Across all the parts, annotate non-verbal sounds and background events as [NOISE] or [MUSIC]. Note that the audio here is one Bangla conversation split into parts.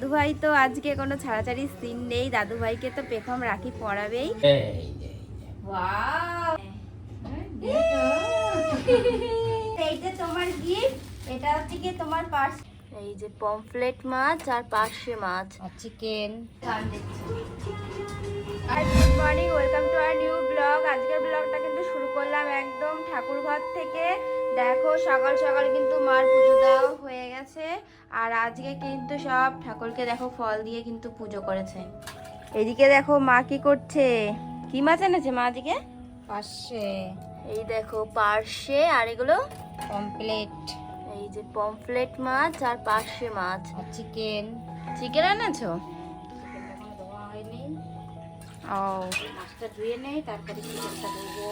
দাদু ভাই তো আজকে কোনো ছাড়াছাড়ি সিন নেই। দাদু ভাইকে তো পেখম রাখি পড়াবেই এই যে, এইটা তোমার গিফট এটা হচ্ছে কি তোমার পার্স এই যে পমফ্লেট মাছ আর পার্শে মাছ। আর chicken R good morning welcome to our new blog আজকের ব্লগটা কিন্তু শুরু করলাম একদম ঠাকুর ঘর থেকে। দেখো সকাল সকাল কিন্তু মার পুজো দেওয়া হয়ে গেছে। আর আজকে কিন্তু সব ঠাকুরকে দেখো ফল দিয়ে কিন্তু পুজো করেছে। এদিকে দেখো মা কি করছে? কি মাছ এনেছে মা আজকে? পাশে এই দেখো পার্শে আর এগুলো? কমপ্লিট এই যে পমফ্লেট মাছ আর পার্শে মাছ। চিকেন। চিকেন এনেছো? ও। মাছটা ধুয়ে নেই তারপরে চিকেনটা ধুবো।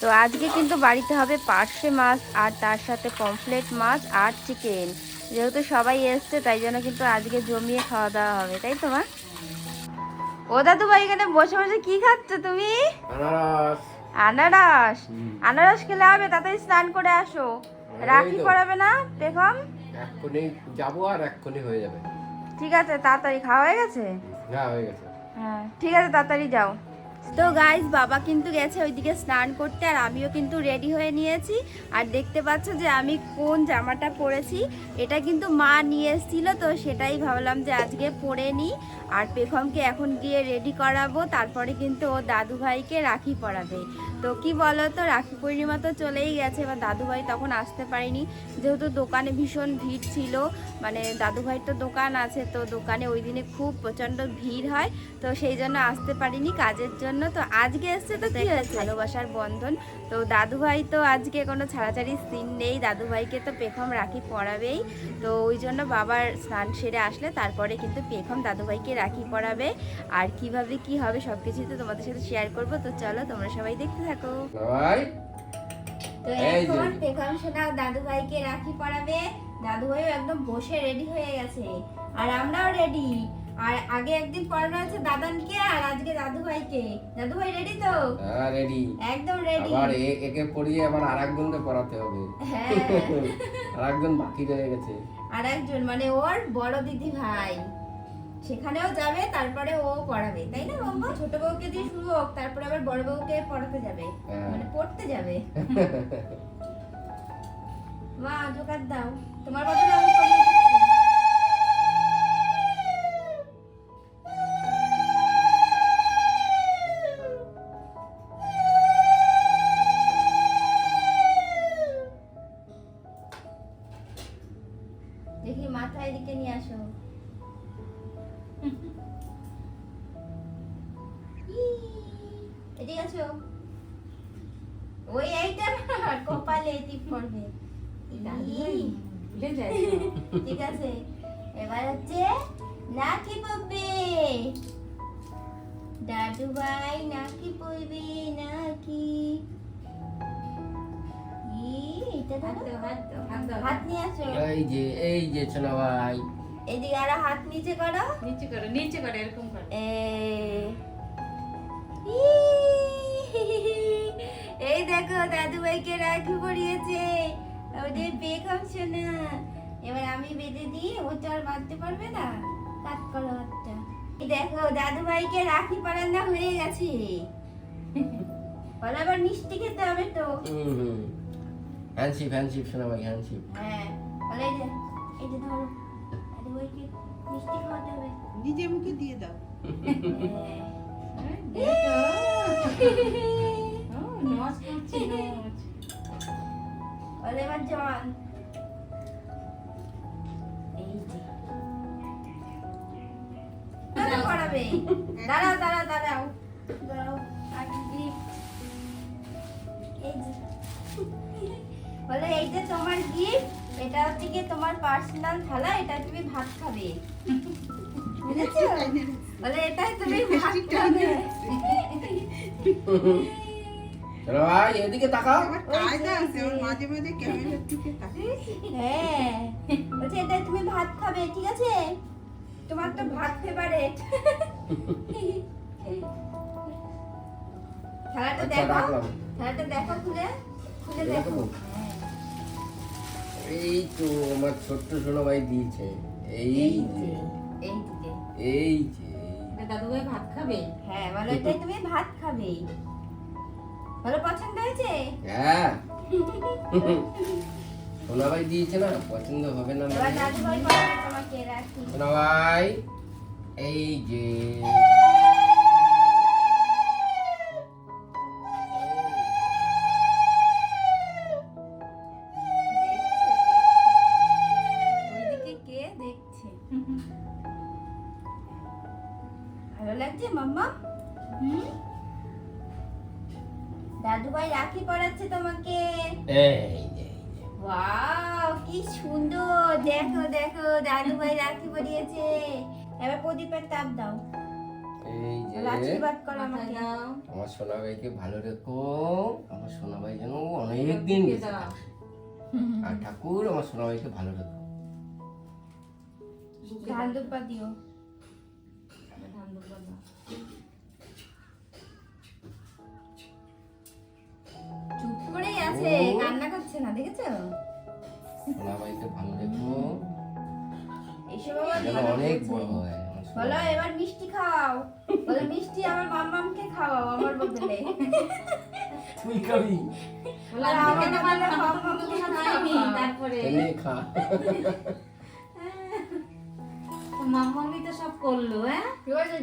তো আজকে কিন্তু বাড়িতে হবে পার্শে মাছ আর তার সাথে পমফ্লেট মাছ আর চিকেন। যেহেতু সবাই এসছে তাই জন্য কিন্তু আজকে জমিয়ে খাওয়া দাওয়া হবে তাই তো মা? ও দাদু ভাই এখানে বসে বসে কি খাচ্ছ তুমি? আনারস। আনারস? খেলে হবে তাড়াতাড়ি স্নান করে আসো। রাখি। পড়াবে না দেখম এক্ষুনি যাব আর এক্ষুনি হয়ে যাবে। ঠিক আছে তাড়াতাড়ি খাওয়া হয়ে গেছে? হ্যাঁ হয়ে গেছে। হ্যাঁ ঠিক আছে তাড়াতাড়ি যাও। তো গাইস বাবা কিন্তু গেছে ওইদিকে স্নান করতে আর আমিও কিন্তু রেডি হয়ে নিয়েছি। আর দেখতে পাচ্ছ যে আমি কোন জামাটা পরেছি, এটা কিন্তু মা নিয়ে এসেছিল, তো সেটাই ভাবলাম যে আজকে পরে নিই। আর পেখমকে এখন গিয়ে রেডি করাবো, তারপরে কিন্তু ও দাদু ভাইকে রাখি পরাবে। তো কি বলো তো রাখি পূর্ণিমা তো চলেই গেছে, এবার দাদু ভাই তখন আসতে পারিনি। যেহেতু দোকানে ভীষণ ভিড় ছিল মানে দাদু ভাইয়ের তো দোকান আছে, তো দোকানে ওই দিনে খুব প্রচণ্ড ভিড় হয়, তো সেই জন্য আসতে পারিনি। কাজের জন্য তো আজকে এসছে তো কি হয়েছে? ভালোবাসার বন্ধন। তো দাদু ভাই তো আজকে কোনো ছাড়াছাড়ি সিন নেই। দাদু ভাইকে তো পেখম রাখি পরাবেই। তো ওই জন্য বাবার স্নান সেরে আসলে তারপরে কিন্তু পেখম দাদু ভাইকে রাখি পরাবে। আর কীভাবে কি হবে সব কিছুই তো তোমাদের সাথে শেয়ার করব। তো চলো তোমরা সবাই দেখতে থাকো। ভাই তো এখন পেখম সোনা দাদু ভাইকে রাখি পরাবে। দাদু ভাইও একদম বসে রেডি হয়ে গেছে। আর আমরাও রেডি আর আগে একদিন পড়ানো আছে দাদানকে আর আজকে দাদু ভাইকে দাদু ভাই রেডি তো? হ্যাঁ রেডি একদম রেডি আবার একে পড়িয়ে আবার আর একজনকে পড়াতে হবে। হ্যাঁ। [LAUGHS] আর একজন বাকি রয়ে গেছে। আর একজন মানে ওর বড় দিদি ভাই সেখানেও যাবে তারপরে ও পড়াবে তাই না বাবা ছোট বউকে দিয়ে শুরু হোক তারপরে আবার বড় বউকে পড়াতে যাবে। হ্যাঁ। মানে পড়তে যাবে। [LAUGHS] মা জোকার দাও। তোমার বদলে এদিকে আসো ওই এইটা না কপালে টিপ করবে ই, ঠিক আছে। এবার হচ্ছে নাকি পড়বে? দাদু ভাই নাকি পড়বে? নাকি? ই, এটা ধরো। হাত নিয়ে আসো। এই যে এই যে ছোনা ভাই। এদিকে আর হাত নিচে করো। নিচে করে নিচে করে এরকম করে। এ ই, এই দেখো দাদু ভাইকে রাখি পরিয়েছে। ওদের বেকম শোনা এবার আমি বেঁধে দিই ও তো আর বাঁধতে পারবে না। কাট করো হাতটা দেখো দাদু ভাইকে রাখি পরানো হয়ে গেছে। বলো আবার মিষ্টি খেতে হবে তো। হ্যান্ডশিপ হ্যান্ডশিপ ছোনা ভাই হ্যান্ডশিপ হ্যাঁ বলো এই যে এই যে ধরো দাদু ভাইকে মিষ্টি খাওয়াতে হবে। নিজে মুখে দিয়ে দাও। নচ করছি নচ বলে জন এই যে। দাঁড়াও দাঁড়াও বলে এই তোমার গিফট এটা হচ্ছে কি তোমার পার্সোনাল থালা এটা তুমি ভাত খাবে। বুঝেছ? বলে এটাই তুমি ভাত খাবে। [LAUGHS] ভাই এদিকে তাকাও। কায়দা আছে ওর মাঝে মাঝে ক্যামেরার দিকে তাকায় হ্যাঁ। বলছে এটা তুমি ভাত খাবে ঠিক আছে? তোমার তো ভাত ফেভারেট খেলাটা আচ্ছা, দেখো। খেলাটা দেখো খুলে। খুলে দেখো। দেখো। এই তো আমার ছোট্ট সোনা ভাই দিয়েছে। এই যে। এই যে। এই যে। এটা দাদু ভাই ভাত খাবে? হ্যাঁ বলো এটাই তুমি ভাত খাবে? বলো পছন্দ হয়েছে? হ্যাঁ। সোনা ভাই দিয়েছে না পছন্দ হবে না সোনা ভাই এই যে। কে দেখছে? ভালো লাগছে মাম্মা? হুম? দাদু ভাই রাখি পড়াচ্ছে তোমাকে। এই যে ওয়াও কি সুন্দর। দেখো দেখো দাদু ভাই রাখি পরিয়েছে। এবার প্রদীপের তাপ দাও। এই যে। এবার আশীর্বাদ করো আমাকে। আমার সোনা ভাইকে ভালো রেখো। আমার সোনা ভাই যেন অনেক দিন। [LAUGHS] আর ঠাকুর আমার সোনা ভাইকে ভালো রেখো। দাও। আছে। কান্না করছে না দেখেছ? ভালো বাবা অনেক বড় হয় বলো এবার মিষ্টি খাও। বলো মিষ্টি আমার মাম্মামকে খাওয়াও আমার বদলে। তুই খাবি? বলে, বলে না, তুমি আমাকে তারপরে। এনে খা। তো তো সব করল হ্যাঁ?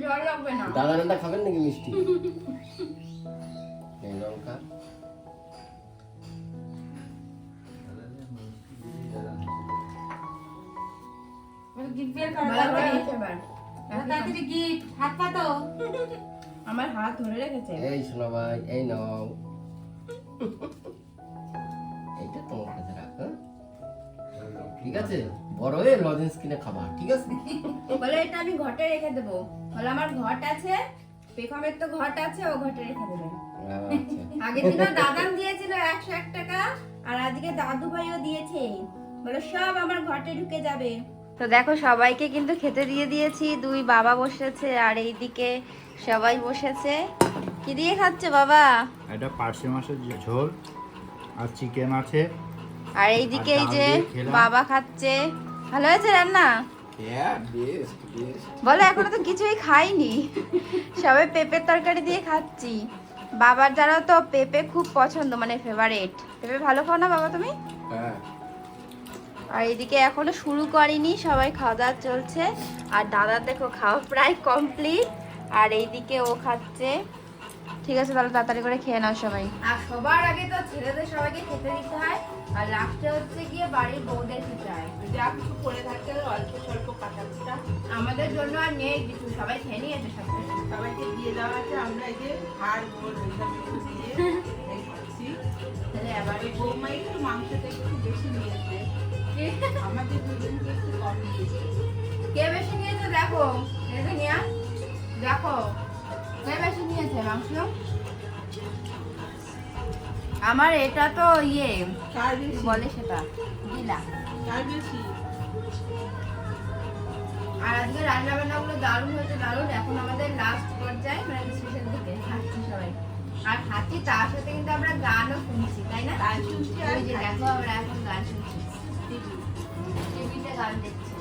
জল লাগবে না। দাদা নানটা খাবেন নাকি মিষ্টি? লঙ্কা [LAUGHS] বের। করো তাড়াতাড়ি। গিফট হাত পাতো আমার হাত ধরে রেখেছে। এই শোনা ভাই এই নাও। এইটা তোমার কাছে রাখ হ্যাঁ? ঠিক আছে? বড় হয়ে লজেন্স কিনে খাবা ঠিক আছে? বলে এটা আমি ঘটে রেখে দেবো। বলে আমার ঘট আছে পেখমের তো ঘট আছে ও ঘটে রেখে দেবে। আচ্ছা। দিনও দাদাম দিয়েছিল একশো এক টাকা আর আজকে দাদু ভাইও দিয়েছে। বলে সব আমার ঘটে ঢুকে যাবে। তো দেখো সবাইকে কিন্তু খেতে দিয়ে দিয়েছি। দুই বাবা বসেছে আর এইদিকে সবাই বসেছে। কি দিয়ে খাচ্ছে বাবা? এটা পার্শে মাছের ঝোল আর চিকেন আছে। আর এইদিকে এই যে বাবা খাচ্ছে। ভালো হয়েছে রান্না? হ্যাঁ বলো এখনও তো কিছুই খাইনি। সবাই পেঁপের তরকারি দিয়ে খাচ্ছি। বাবার যারাও তো পেঁপে খুব পছন্দ মানে ফেভারেট পেঁপে ভালো খাও না বাবা তুমি? হ্যাঁ। আর এদিকে এখনও শুরু করিনি, সবাই খাওয়া দাওয়া চলছে। আর দাদা দেখো, খাওয়া প্রায় কমপ্লিট আর এইদিকে ও খাচ্ছে। ঠিক আছে, তাহলে তাড়াতাড়ি করে খেয়ে নাও সবাই। আর সবার আগে তো ছেলেদের সবাইকে খেতে দিতে হয়। আর লাস্টে হচ্ছে গিয়ে বাড়ির বউদের খেতে হয়। যা কিছু করে থাকে অল্প স্বল্প কাটা আমাদের জন্য আর নেই কিছু, সবাই খেয়ে নিয়েছে সব সবাইকে দিয়ে দেওয়া আছে। আমরা এই যে হাড় গোল দিয়ে খাচ্ছি। তাহলে এবার বৌমা একটু মাংসটা একটু বেশি নিয়েছে। আমাদের দুজনকে একটু কম কে বেশি নিয়েছে দেখো। দেখে। কে বেশি নিয়েছে মাংস? আমার এটা তো ইয়ে বলে সেটা? বেশি? আর আজকে রান্না বান্না গুলো দারুণ হয়েছে দারুণ। এখন আমাদের লাস্ট পর্যায়ে মানে শেষের দিকে খাচ্ছি সবাই। আর খাচ্ছি তার সাথে কিন্তু আমরা গানও শুনছি তাই না? গান শুনছি আর দেখো আমরা এখন গান শুনছি। টিভি। টিভিতে গান দেখছি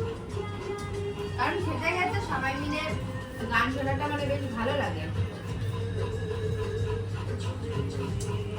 কারণ খেতে গেছে সবাই মিলে গান শোনাটা মানে বেশ ভালো লাগে